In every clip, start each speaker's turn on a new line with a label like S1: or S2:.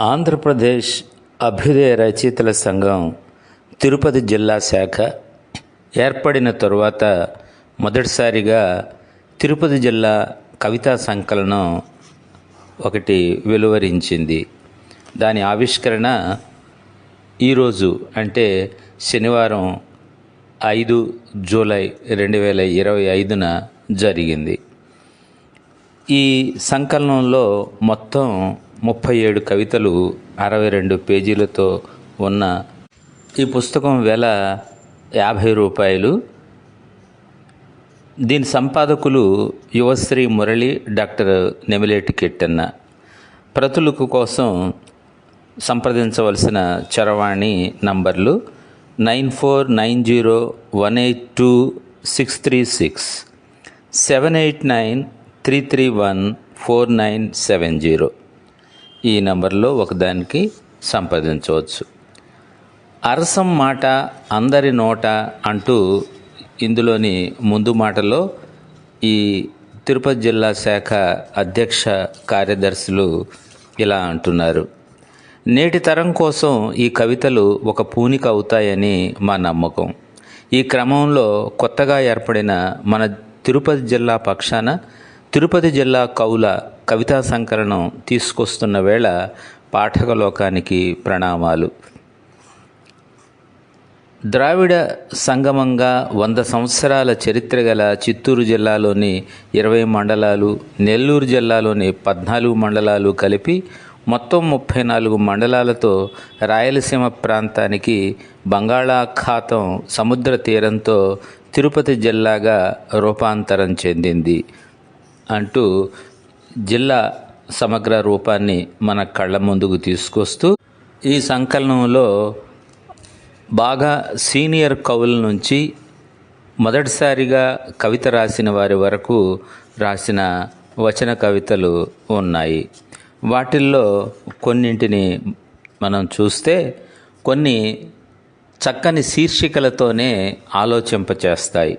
S1: ఆంధ్రప్రదేశ్ అభ్యుదయ రచయితల సంఘం తిరుపతి జిల్లా శాఖ ఏర్పడిన తరువాత మొదటిసారిగా తిరుపతి జిల్లా కవితా సంకలనం ఒకటి వెలువరించింది. దాని ఆవిష్కరణ ఈరోజు అంటే శనివారం ఐదు జూలై రెండు వేల ఇరవై ఐదున జరిగింది. ఈ సంకలనంలో మొత్తం ముప్పై ఏడు కవితలు అరవై రెండు పేజీలతో ఉన్న ఈ పుస్తకం వెల యాభై రూపాయలు. దీని సంపాదకులు యువశ్రీ మురళి డాక్టర్ నెమిలేటి కెట్టన్న. ప్రతులకు కోసం సంప్రదించవలసిన చరవాణి నంబర్లు nine four nine zero one eight two six three six seven eight nine three three one four nine seven zero. ఈ నంబర్లో ఒకదానికి సంప్రదించవచ్చు. అరసం మాట అందరి నోట అంటూ ఇందులోని ముందు మాటలో ఈ తిరుపతి జిల్లా శాఖ అధ్యక్ష కార్యదర్శులు ఇలా అంటున్నారు. నేటి తరం కోసం ఈ కవితలు ఒక పూనిక అవుతాయని మా నమ్మకం. ఈ క్రమంలో కొత్తగా ఏర్పడిన మన తిరుపతి జిల్లా పక్షాన తిరుపతి జిల్లా కవుల కవితా సంకలనం తీసుకొస్తున్న వేళ పాఠక లోకానికి ప్రణామాలు. ద్రావిడ సంగమంగా వంద సంవత్సరాల చరిత్ర గల చిత్తూరు జిల్లాలోని ఇరవై మండలాలు నెల్లూరు జిల్లాలోని పద్నాలుగు మండలాలు కలిపి మొత్తం ముప్పై నాలుగు మండలాలతో రాయలసీమ ప్రాంతానికి బంగాళాఖాతం సముద్ర తీరంతో తిరుపతి జిల్లాగా రూపాంతరం చెందింది. అంటూ జిల్లా సమగ్ర రూపాన్ని మన కళ్ళ ముందుకు తీసుకొస్తూ ఈ సంకలనంలో బాగా సీనియర్ కవుల నుంచి మొదటిసారిగా కవిత రాసిన వారి వరకు రాసిన వచన కవితలు ఉన్నాయి. వాటిల్లో కొన్నింటిని మనం చూస్తే కొన్ని చక్కని శీర్షికలతోనే ఆలోచింపచేస్తాయి.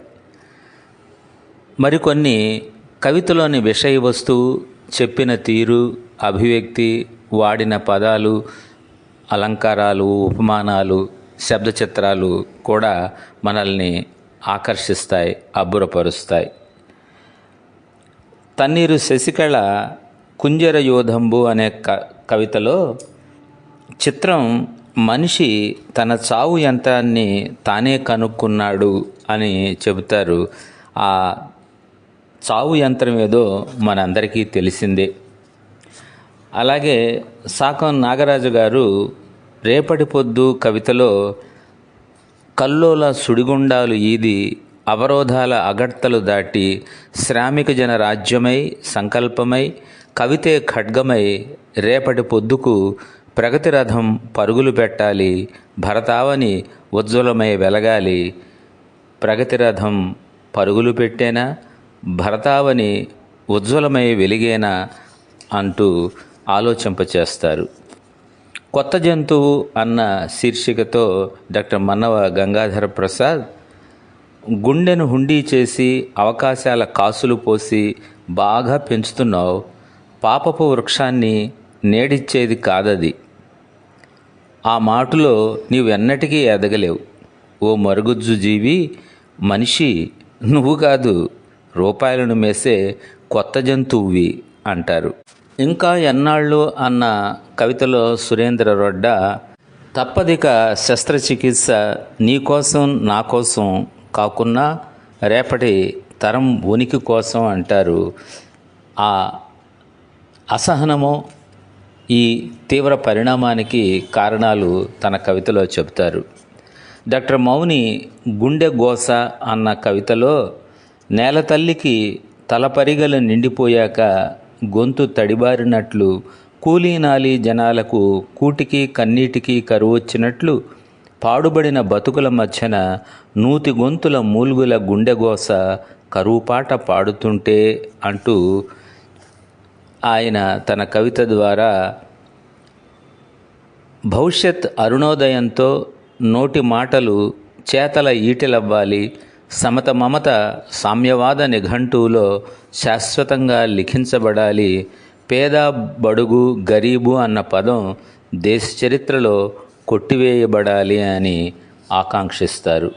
S1: మరికొన్ని కవితలోని విషయ వస్తువు చెప్పిన తీరు అభివ్యక్తి వాడిన పదాలు అలంకారాలు ఉపమానాలు శబ్ద చిత్రాలు కూడా మనల్ని ఆకర్షిస్తాయి అబ్బురపరుస్తాయి. తన్నీరు శశికళ కుంజర యోధంబు అనే క కవితలో చిత్రం మనిషి తన చావు యంత్రాన్ని తానే కనుక్కున్నాడు అని చెబుతారు. ఆ చావు యంత్రం ఏదో మనందరికీ తెలిసిందే. అలాగే సాకం నాగరాజు గారు రేపటి పొద్దు కవితలో కల్లోల సుడిగుండాలు ఈది అవరోధాల అగడ్తలు దాటి శ్రామిక జన రాజ్యమై సంకల్పమై కవితే ఖడ్గమై రేపటి పొద్దుకు ప్రగతి రథం పరుగులు పెట్టాలి భరతావని ఉజ్వలమై వెలగాలి. ప్రగతి రథం పరుగులు పెట్టేనా? భరతావని ఉజ్వలమై వెలిగేనా అంటూ ఆలోచింపచేస్తారు. కొత్త జంతువు అన్న శీర్షికతో డాక్టర్ మన్నవ గంగాధర ప్రసాద్ గుండెను హుండీ చేసి అవకాశాల కాసులు పోసి బాగా పెంచుతున్నావు. పాపపు వృక్షాన్ని నేడిచ్చేది కాదది. ఆ మాటలో నీవెన్నటికీ ఎదగలేవు. ఓ మరుగుజ్జు జీవి మనిషి నువ్వు కాదు. రూపాయలను మేసే కొత్త జంతువువి అంటారు. ఇంకా ఎన్నాళ్ళు అన్న కవితలో సురేంద్ర రొడ్డ తప్పదిక శస్త్రచికిత్స నీ కోసం నా కోసం కాకున్నా రేపటి తరం ఉనికి కోసం అంటారు. ఆ అసహనము ఈ తీవ్ర పరిణామానికి కారణాలు తన కవితలో చెబుతారు. డాక్టర్ మౌని గుండె గోస అన్న కవితలో నేల తల్లికి తలపరిగలు నిండిపోయాక గొంతు తడిబారినట్లు కూలీనాలి జనాలకు కూటికి కన్నీటికి కరువొచ్చినట్లు పాడుబడిన బతుకుల మధ్యన నూతి గొంతుల మూల్గుల గుండెగోస కరువుపాట పాడుతుంటే అంటూ ఆయన తన కవిత ద్వారా భవిష్యత్ అరుణోదయంతో నోటి మాటలు చేతల ఈటెలవ్వాలి. సమత మమత సామ్యవాద నిఘంటువులో శాశ్వతంగా లిఖించబడాలి. పేద బడుగు గరీబు అన్న పదం దేశ చరిత్రలో కొట్టివేయబడాలి అని ఆకాంక్షిస్తారు.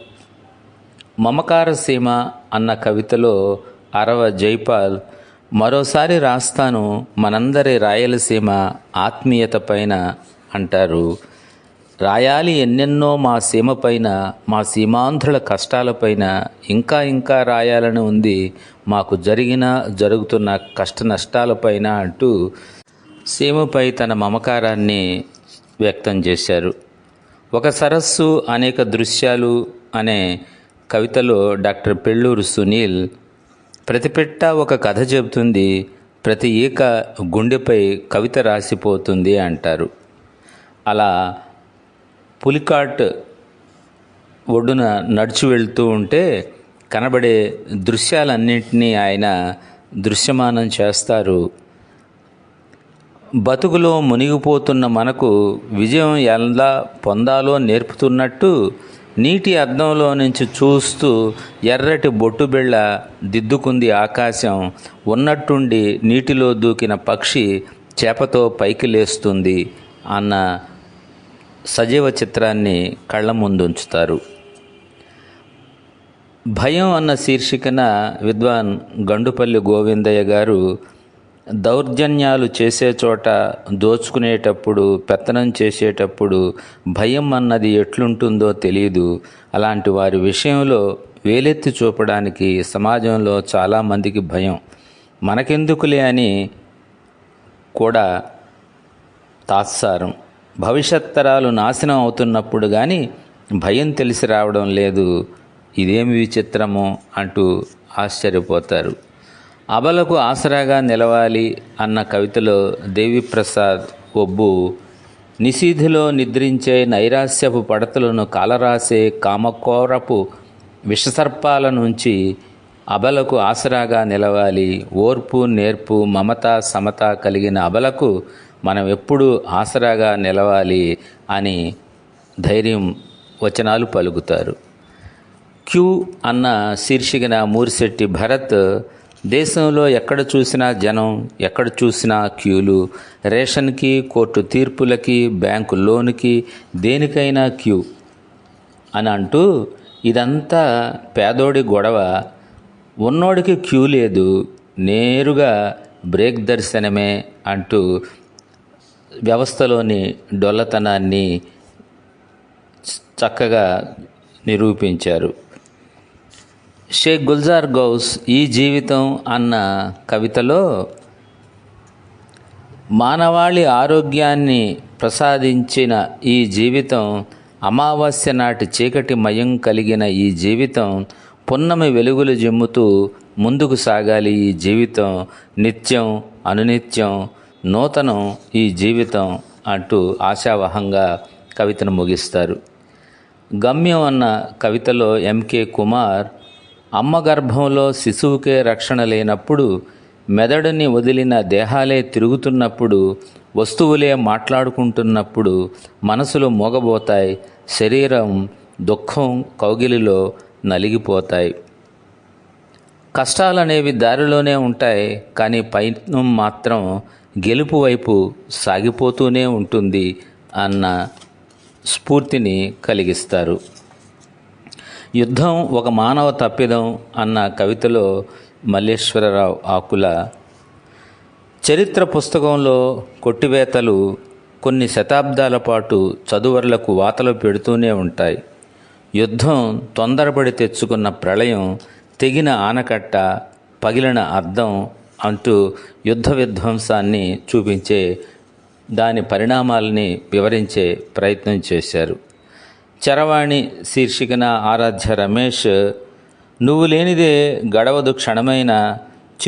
S1: మమకార సీమ అన్న కవితలో అరవ జైపాల్ మరోసారి రాస్తాను మనందరి రాయలసీమ ఆత్మీయత పైన అంటారు. రాయాలి ఎన్నెన్నో మా సీమపైన మా సీమాంధ్రుల కష్టాలపైన ఇంకా ఇంకా రాయాలని ఉంది మాకు జరిగిన జరుగుతున్న కష్ట నష్టాలపైన అంటూ సీమపై తన మమకారాన్ని వ్యక్తం చేశారు. ఒక సరస్సు అనేక దృశ్యాలు అనే కవితలో డాక్టర్ పెళ్ళూరు సునీల్ ప్రతి పెట్ట ఒక కథ చెబుతుంది ప్రతి ఈక గుండెపై కవిత రాసిపోతుంది అంటారు. అలా పులికాట్ ఒడ్డున నడిచి వెళ్తూ ఉంటే కనబడే దృశ్యాలన్నింటినీ ఆయన దృశ్యమానం చేస్తారు. బతుకులో మునిగిపోతున్న మనకు విజయం ఎలా పొందాలో నేర్పుతున్నట్టు నీటి అద్దంలో నుంచి చూస్తూ ఎర్రటి బొట్టుబిళ్ళ దిద్దుకుంది ఆకాశం. ఉన్నట్టుండి నీటిలో దూకిన పక్షి చేపతో పైకి లేస్తుంది అన్న సజీవ చిత్రాన్ని కళ్ళ ముందుంచుతారు భయం అన్న శీర్షికన విద్వాన్ గండుపల్లి గోవిందయ్య గారు దౌర్జన్యాలు చేసే చోట దోచుకునేటప్పుడు పెత్తనం చేసేటప్పుడు భయం అన్నది ఎట్లుంటుందో తెలియదు అలాంటి వారి విషయంలో వేలెత్తి చూపడానికి సమాజంలో చాలామందికి భయం. మనకెందుకులే అని కూడా తాత్సారం. భవిష్యత్ తరాలు నాశనం అవుతున్నప్పుడు కానీ భయం తెలిసి రావడం లేదు. ఇదేమి విచిత్రమో అంటూ ఆశ్చర్యపోతారు. అబలకు ఆసరాగా నిలవాలి అన్న కవితలో దేవిప్రసాద్ ఒబ్బు నిశీధిలో నిద్రించే నైరాస్యపు పడతలను కాలరాసే కామకోరపు విషసర్పాల నుంచి అబలకు ఆసరాగా నిలవాలి. ఓర్పు నేర్పు మమత సమత కలిగిన అబలకు మనం ఎప్పుడు ఆసరాగా నిలవాలి అని ధైర్యం వచనాలు పలుకుతారు. క్యూ అన్న శీర్షికన మూరిశెట్టి భరత్ దేశంలో ఎక్కడ చూసినా జనం ఎక్కడ చూసినా క్యూలు రేషన్కి కోర్టు తీర్పులకి బ్యాంకు లోనుకి దేనికైనా క్యూ అని అంటూ ఇదంతా పేదోడి గొడవ. ఉన్నోడికి క్యూ లేదు నేరుగా బ్రేక్ దర్శనమే అంటూ వ్యవస్థలోని డొల్లతనాన్ని చక్కగా నిరూపించారు. షేక్ గుల్జార్ గౌస్ ఈ జీవితం అన్న కవితలో మానవాళి ఆరోగ్యాన్ని ప్రసాదించిన ఈ జీవితం అమావాస్య నాటి చీకటి మయం కలిగిన ఈ జీవితం పున్నమి వెలుగులు జమ్ముతూ ముందుకు సాగాలి ఈ జీవితం నిత్యం అనునిత్యం నూతనం ఈ జీవితం అంటూ ఆశావహంగా కవితను ముగిస్తారు. గమ్యం అన్న కవితలో ఎంకే కుమార్ అమ్మ గర్భంలో శిశువుకే రక్షణ లేనప్పుడు మెదడుని వదిలిన దేహాలే తిరుగుతున్నప్పుడు వస్తువులే మాట్లాడుకుంటున్నప్పుడు మనసులు మోగబోతాయి శరీరం దుఃఖం కౌగిలిలో నలిగిపోతాయి. కష్టాలనేవి దారిలోనే ఉంటాయి కానీ పైన మాత్రం గెలుపు వైపు సాగిపోతూనే ఉంటుంది అన్న స్ఫూర్తిని కలిగిస్తారు. యుద్ధం ఒక మానవ తప్పిదం అన్న కవితలో మల్లేశ్వరరావు ఆకుల చరిత్ర పుస్తకంలో కొట్టివేతలు కొన్ని శతాబ్దాల పాటు చదువరులకు వాతలు పెడుతూనే ఉంటాయి. యుద్ధం తొందరపడి తెచ్చుకున్న ప్రళయం తెగిన ఆనకట్ట పగిలిన అద్దం అంటూ యుద్ధ విధ్వంసాన్ని చూపించే దాని పరిణామాలని వివరించే ప్రయత్నం చేశారు. చరవాణి శీర్షికన ఆరాధ్య రమేష్ నువ్వు లేనిదే గడవదు క్షణమైన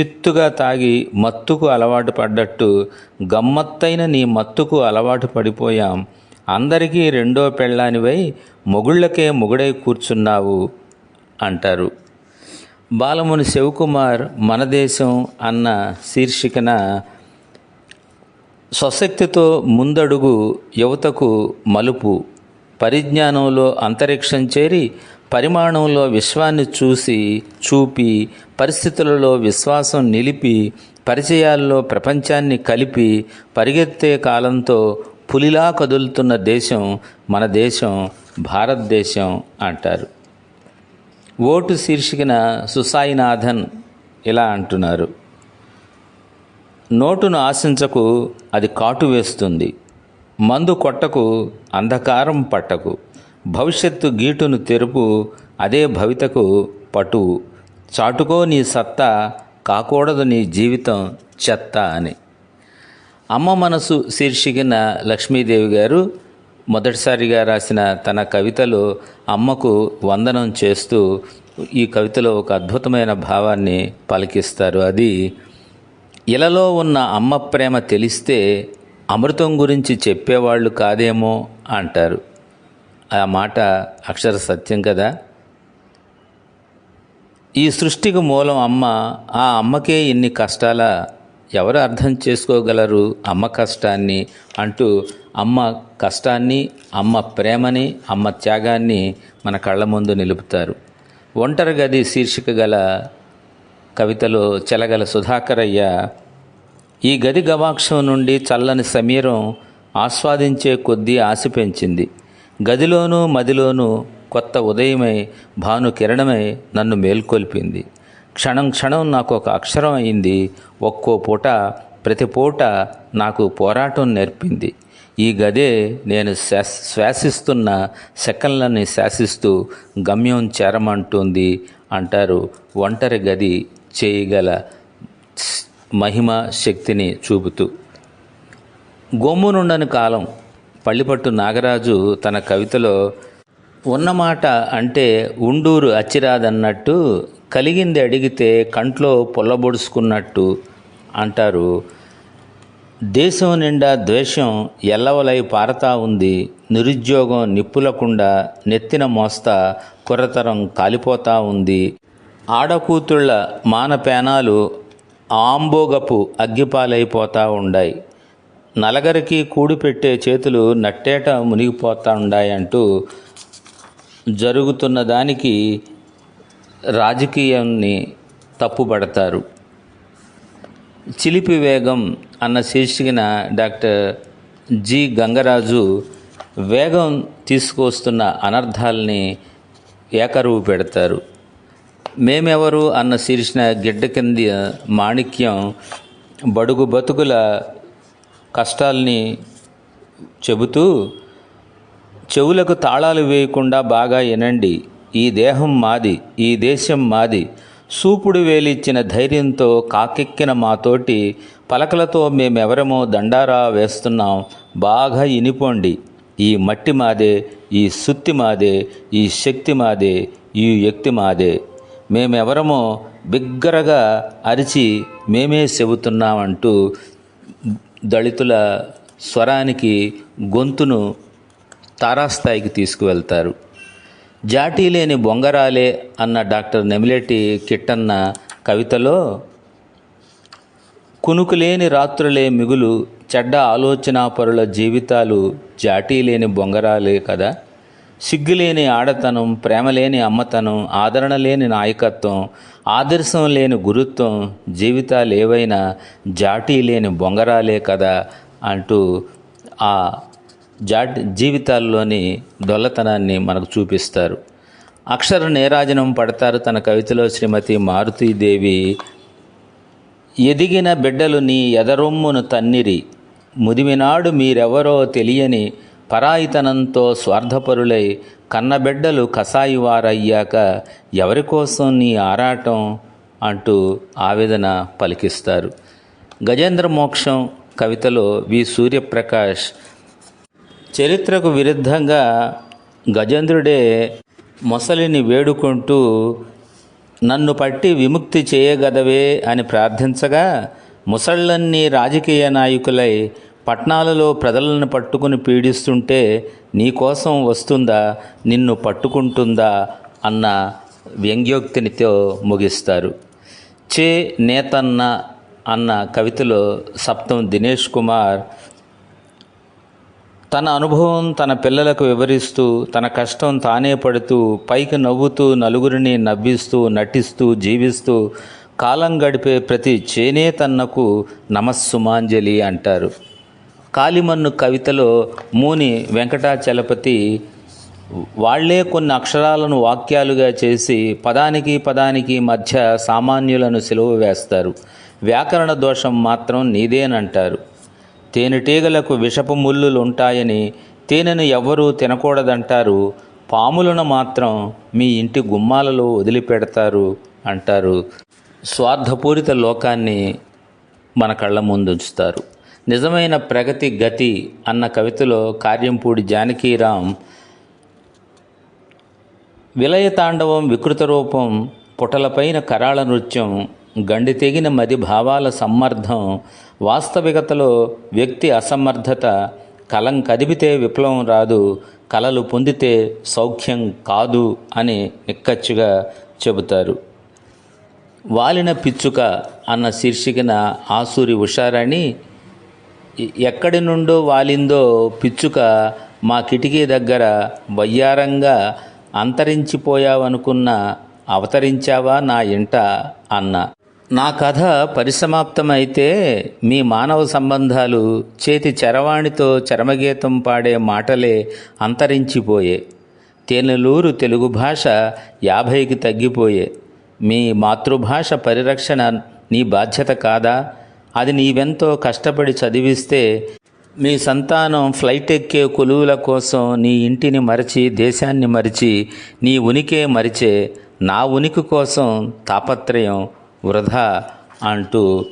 S1: చిత్తుగా తాగి మత్తుకు అలవాటు పడ్డట్టు గమ్మత్తైన నీ మత్తుకు అలవాటు పడిపోయాం. అందరికీ రెండో పెళ్ళానివై మొగుళ్ళకే మొగుడై కూర్చున్నావు అంటారు. బాలముని శివకుమార్ మన దేశం అన్న శీర్షికన స్వశక్తితో ముందడుగు యువతకు మలుపు పరిజ్ఞానంలో అంతరిక్షం చేరి పరిమాణంలో విశ్వాన్ని చూసి చూపి పరిస్థితులలో విశ్వాసం నిలిపి పరిచయాల్లో ప్రపంచాన్ని కలిపి పరిగెత్తే కాలంతో పులిలా కదులుతున్న దేశం మన దేశం భారతదేశం అంటారు. ఓటు శీర్షికన సుసాయినాథన్ ఇలా అంటున్నారు. నోటును ఆశించకు అది కాటు వేస్తుంది. మందు కొట్టకు అంధకారం పట్టకు. భవిష్యత్తు గీటును తెరుపు అదే భవితకు పటువు చాటుకో నీ సత్తా కాకూడదు నీ జీవితం చెత్త అని. అమ్మ మనసు శీర్షికన లక్ష్మీదేవి గారు మొదటిసారిగా రాసిన తన కవితలో అమ్మకు వందనం చేస్తూ ఈ కవితలో ఒక అద్భుతమైన భావాన్ని పలికిస్తారు. అది ఇలలో ఉన్న అమ్మ ప్రేమ తెలిస్తే అమృతం గురించి చెప్పేవాళ్ళు కాదేమో అంటారు. ఆ మాట అక్షర సత్యం కదా? ఈ సృష్టికి మూలం అమ్మ. ఆ అమ్మకే ఇన్ని కష్టాల? ఎవరు అర్థం చేసుకోగలరు అమ్మ కష్టాన్ని? అంటూ అమ్మ కష్టాన్ని అమ్మ ప్రేమని అమ్మ త్యాగాన్ని మన కళ్ళ ముందు నిలుపుతారు. ఒంటరి గది శీర్షిక గల కవితలో చెలగల సుధాకరయ్య ఈ గది గవాక్షం నుండి చల్లని సమీరం ఆస్వాదించే కొద్దీ ఆశ పెంచింది. గదిలోనూ మదిలోనూ కొత్త ఉదయమై భాను కిరణమై నన్ను మేల్కొల్పింది. క్షణం క్షణం నాకు ఒక అక్షరం అయింది. ఒక్కో పూట ప్రతి పూట నాకు పోరాటం నేర్పింది. ఈ గదే నేను శ్వాస శ్వాసిస్తున్న సెకండ్లని శాసిస్తూ గమ్యం చేరమంటుంది అంటారు ఒంటరి గది చేయగల మహిమ శక్తిని చూపుతూ. గొమ్మునుండని కాలం పల్లిపట్టు నాగరాజు తన కవితలో ఉన్నమాట అంటే ఉండూరు అచ్చిరాదన్నట్టు కలిగింది అడిగితే కంట్లో పొల్లబొడుచుకున్నట్టు అంటారు దేశం నిండా ద్వేషం ఎల్లవలై పారతా ఉంది. నిరుద్యోగం నిప్పులకుండా నెత్తిన మోస్తా కురతరం కాలిపోతా ఉంది. ఆడకూతుళ్ళ మానపేనాలు ఆంబోగపు అగ్గిపాలైపోతా ఉండాయి. నలగరికి కూడిపెట్టే చేతులు నట్టేట మునిగిపోతా ఉండాయంటూ జరుగుతున్న దానికి రాజకీయాన్ని తప్పుపడతారు చిలిపి వేగం అన్న శీర్షికన డాక్టర్ జి గంగరాజు వేగం తీసుకొస్తున్న అనర్థాలని ఏకరువు పెడతారు. మేమెవరు అన్న శీర్షిన గిడ్డ కింది మాణిక్యం బడుగు బతుకుల కష్టాల్ని చెబుతూ చెవులకు తాళాలు వేయకుండా బాగా వినండి ఈ దేహం మాది ఈ దేశం మాది సూపుడు వేలిచ్చిన ధైర్యంతో కాకెక్కిన మాతోటి పలకలతో మేమెవరమో దండారా వేస్తున్నాం బాగా ఇనిపోండి. ఈ మట్టి మాదే ఈ సుత్తి మాదే ఈ శక్తి మాదే ఈ వ్యక్తి మాదే. మేమెవరమో బిగ్గరగా అరిచి మేమే చెబుతున్నామంటూ దళితుల స్వరానికి గొంతును తారాస్థాయికి తీసుకువెళ్తారు. జాటీ లేని బొంగరాలే అన్న డాక్టర్ నెమిలేటి కిట్టన్న కవితలో కునుకులేని రాత్రులే మిగులు చెడ్డ ఆలోచనాపరుల జీవితాలు జాటీ లేని బొంగరాలే కదా. సిగ్గులేని ఆడతనం ప్రేమలేని అమ్మతనం ఆదరణ లేని నాయకత్వం ఆదర్శం లేని గురుత్వం జీవితాలు ఏవైనా జాటీ లేని బొంగరాలే కదా అంటూ ఆ జాట్ జీవితాల్లోని దొల్లతనాన్ని మనకు చూపిస్తారు. అక్షర నేరాజనం పడతారు తన కవితలో శ్రీమతి మారుతీదేవి. ఎదిగిన బిడ్డలు నీ ఎదరొమ్మును తన్నిరి. ముదిమినాడు మీరెవరో తెలియని పరాయితనంతో స్వార్థపరులై కన్నబిడ్డలు కసాయివారయ్యాక ఎవరి కోసం నీ ఆరాటం అంటూ ఆవేదన పలికిస్తారు. గజేంద్ర మోక్షం కవితలో వి. సూర్యప్రకాష్ చరిత్రకు విరుద్ధంగా గజేంద్రుడే మొసలిని వేడుకుంటూ నన్ను పట్టి విముక్తి చేయగదవే అని ప్రార్థించగా ముసళ్ళన్నీ రాజకీయ నాయకులై పట్నాలలో ప్రజలను పట్టుకుని పీడిస్తుంటే నీకోసం వస్తుందా నిన్ను పట్టుకుంటుందా అన్న వ్యంగ్యోక్తినితో ముగిస్తారు. చే నేతన్న అన్న కవితలో సప్తం దినేష్ కుమార్ తన అనుభవం తన పిల్లలకు వివరిస్తూ తన కష్టం తానే పడుతూ పైకి నవ్వుతూ నలుగురిని నవ్విస్తూ నటిస్తూ జీవిస్తూ కాలం గడిపే ప్రతి చేనేతన్నకు నమస్సుమాంజలి అంటారు. కాలిమన్ను కవితలో మూని వెంకటాచలపతి వాళ్ళే కొన్ని అక్షరాలను వాక్యాలుగా చేసి పదానికి పదానికి మధ్య సామాన్యులను సెలవు వేస్తారు. వ్యాకరణ దోషం మాత్రం నీదేనంటారు. తేనెటీగలకు విషపు ముళ్ళులు ఉంటాయని తేనెను ఎవ్వరూ తినకూడదంటారు. పాములను మాత్రం మీ ఇంటి గుమ్మాలలో వదిలిపెడతారు అంటారు. స్వార్థపూరిత లోకాన్ని మన కళ్ళ ముందుంచుతారు. నిజమైన ప్రగతి గతి అన్న కవితలో కార్యంపూడి జానకీరాం విలయ తాండవం వికృత రూపం పుటలపైన కరాళ నృత్యం గండి తెగిన మది భావాల సమ్మర్ధం వాస్తవికతలో వ్యక్తి అసమర్థత కలం కదిపితే విప్లవం రాదు కలలు పొందితే సౌఖ్యం కాదు అని నిక్కచ్చిగా చెబుతారు. వాలిన పిచ్చుక అన్న శీర్షికన ఆసూరి ఉషారాణి ఎక్కడి నుండో వాలిందో పిచ్చుక మా కిటికీ దగ్గర వయ్యారంగా అంతరించిపోయావనుకున్న అవతరించావా నా ఇంట అన్న. నా కథ పరిసమాప్తమైతే మీ మానవ సంబంధాలు చేతి చరవాణితో చరమగీతం పాడే మాటలే అంతరించిపోయే. తేనెలూరు తెలుగు భాష యాభైకి తగ్గిపోయే. మీ మాతృభాష పరిరక్షణ నీ బాధ్యత కాదా? అది నీవెంతో కష్టపడి చదివిస్తే మీ సంతానం ఫ్లైట్ ఎక్కే కొలువుల కోసం నీ ఇంటిని మరచి దేశాన్ని మరిచి నీ ఉనికే మరిచే నా ఉనికి కోసం తాపత్రయం వృధా అంటూ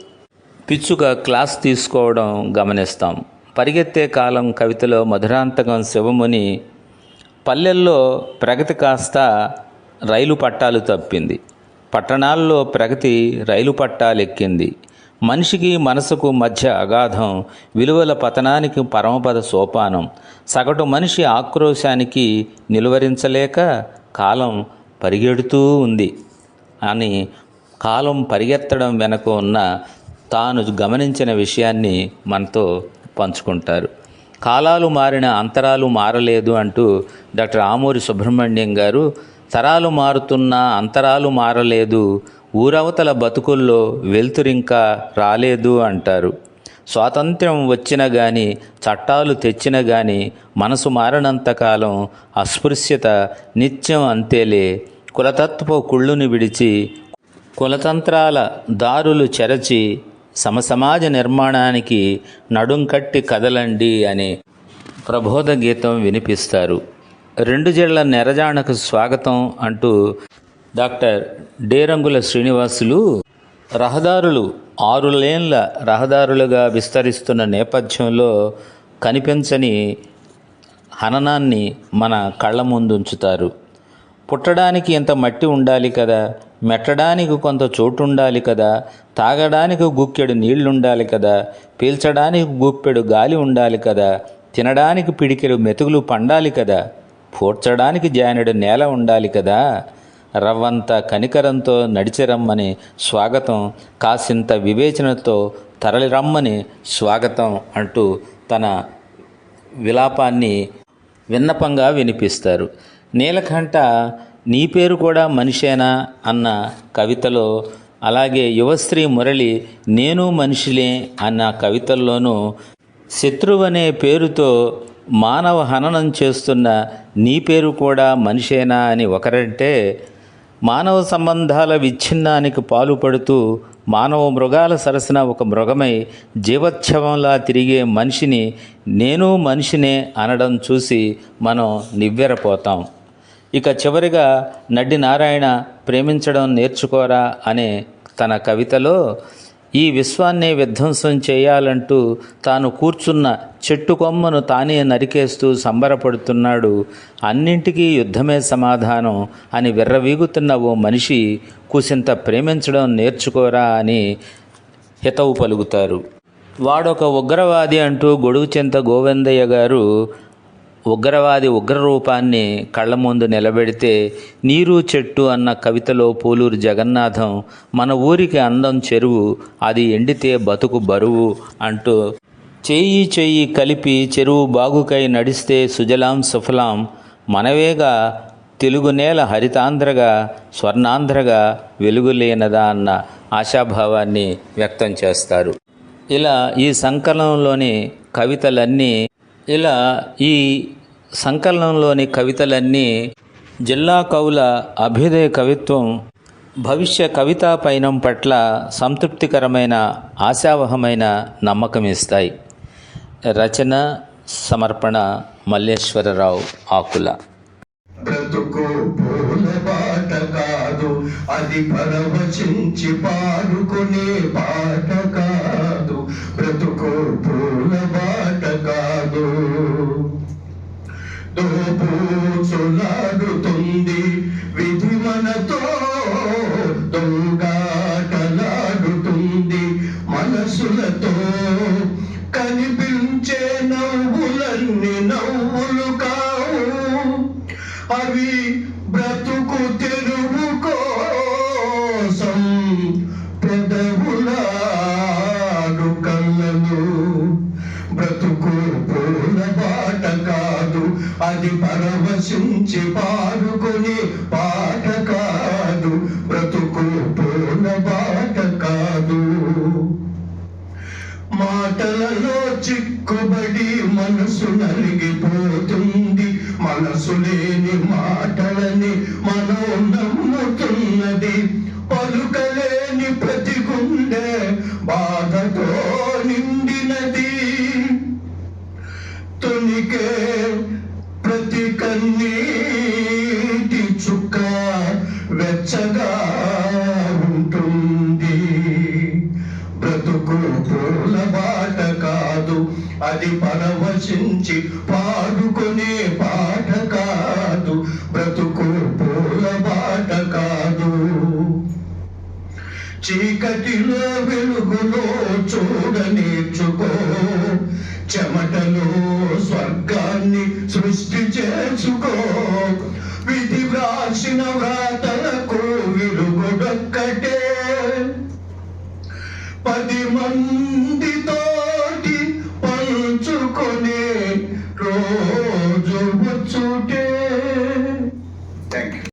S1: పిచ్చుక క్లాస్ తీసుకోవడం గమనిస్తాం. పరిగెత్తే కాలం కవితలో మధురాంతకం శివముని పల్లెల్లో ప్రగతి కాస్త రైలు పట్టాలు తప్పింది. పట్టణాల్లో ప్రగతి రైలు పట్టాలెక్కింది. మనిషికి మనసుకు మధ్య అగాధం విలువల పతనానికి పరమపద సోపానం. సగటు మనిషి ఆక్రోశానికి నిలువరించలేక కాలం పరిగెడుతూ ఉంది అని కాలం పరిగెత్తడం వెనక ఉన్న తాను గమనించిన విషయాన్ని మనతో పంచుకుంటారు. కాలాలు మారిన అంతరాలు మారలేదు అంటూ డాక్టర్ ఆమూరి సుబ్రహ్మణ్యం గారు తరాలు మారుతున్నా అంతరాలు మారలేదు ఊరవతల బతుకుల్లో వెలుతురింకా రాలేదు అంటారు. స్వాతంత్ర్యం వచ్చిన గాని చట్టాలు తెచ్చిన గాని మనసు మారనంతకాలం అస్పృశ్యత నిత్యం అంతేలే. కులతత్వ కుళ్ళుని విడిచి కులతంత్రాల దారులు చెరచి సమసమాజ నిర్మాణానికి నడుం కట్టి కదలండి అనే ప్రబోధ గీతం వినిపిస్తారు. రెండు జిళ్ళ నెరజాణకు స్వాగతం అంటూ డాక్టర్ డేరంగుల శ్రీనివాసులు రహదారులు ఆరు లేన్ల రహదారులుగా విస్తరిస్తున్న నేపథ్యంలో కనిపించని హననాన్ని మన కళ్ళ ముందు ఉంచుతారు పుట్టడానికి ఇంత మట్టి ఉండాలి కదా? మెట్టడానికి కొంత చోటు ఉండాలి కదా? తాగడానికి గుక్కెడు నీళ్ళుండాలి కదా? పీల్చడానికి గుప్పెడు గాలి ఉండాలి కదా? తినడానికి పిడికెడు మెతుకులు పండాలి కదా? పూడ్చడానికి జానెడు నేల ఉండాలి కదా? రవ్వంత కనికరంతో నడిచిరమ్మని స్వాగతం కాసింత వివేచనతో తరలిరమ్మని స్వాగతం అంటూ తన విలాపాన్ని విన్నపంగా వినిపిస్తారు. నీలకంఠ నీ పేరు కూడా మనిషేనా? అన్న కవితలో అలాగే యువశ్రీ మురళి నేను మనిషిలే అన్న కవితల్లోనూ శత్రువనే పేరుతో మానవ హననం చేస్తున్న నీ పేరు కూడా మనిషేనా? అని ఒకరంటే మానవ సంబంధాల విచ్ఛిన్నానికి పాలుపడుతూ మానవ మృగాల సరసన ఒక మృగమై జీవోత్సవంలా తిరిగే మనిషిని నేను మనిషినే అనడం చూసి మనం నివ్వెరపోతాం. ఇక చివరిగా నడ్డి నారాయణ ప్రేమించడం నేర్చుకోరా అనే తన కవితలో ఈ విశ్వాన్నే విధ్వంసం చేయాలంటూ తాను కూర్చున్న చెట్టు కొమ్మను తానే నరికేస్తూ సంబరపడుతున్నాడు. అన్నింటికీ యుద్ధమే సమాధానం అని విర్రవీగుతున్న ఓ మనిషి కూసింత ప్రేమించడం నేర్చుకోరా అని హితవు పలుకుతారు. వాడొక ఉగ్రవాది అంటూ గొడుగుచింత గోవిందయ్య గారు ఉగ్రవాది ఉగ్రరూపాన్ని కళ్ళ ముందు నిలబెడితే నీరు చెట్టు అన్న కవితలో పోలూరు జగన్నాథం మన ఊరికి అందం చెరువు అది ఎండితే బతుకు బరువు అంటూ చేయి చెయ్యి కలిపి చెరువు బాగుకై నడిస్తే సుజలాం సుఫలాం మనవేగా తెలుగు నేల హరితాంధ్రగా స్వర్ణాంధ్రగా వెలుగులేనదా అన్న ఆశాభావాన్ని వ్యక్తం చేస్తారు. ఇలా ఈ సంకలనంలోని కవితలన్నీ ఇలా ఈ సంకలనంలోని కవితలన్నీ జిల్లా కవుల అభ్యుదయ కవిత్వం భవిష్య కవితా పయనం పట్ల సంతృప్తికరమైన ఆశావహమైన నమ్మకం ఇస్తాయి రచన సమర్పణ మల్లేశ్వరరావు ఆకుల.
S2: అది పరవచించి పాట కాదు. బ్రతుకో దూపుచులాడుతుంది పరవశించి పారుకొని అది పరవశించి పాడుకునే పాట కాదు బ్రతుకు పూల పాట కాదు. చీకటిలో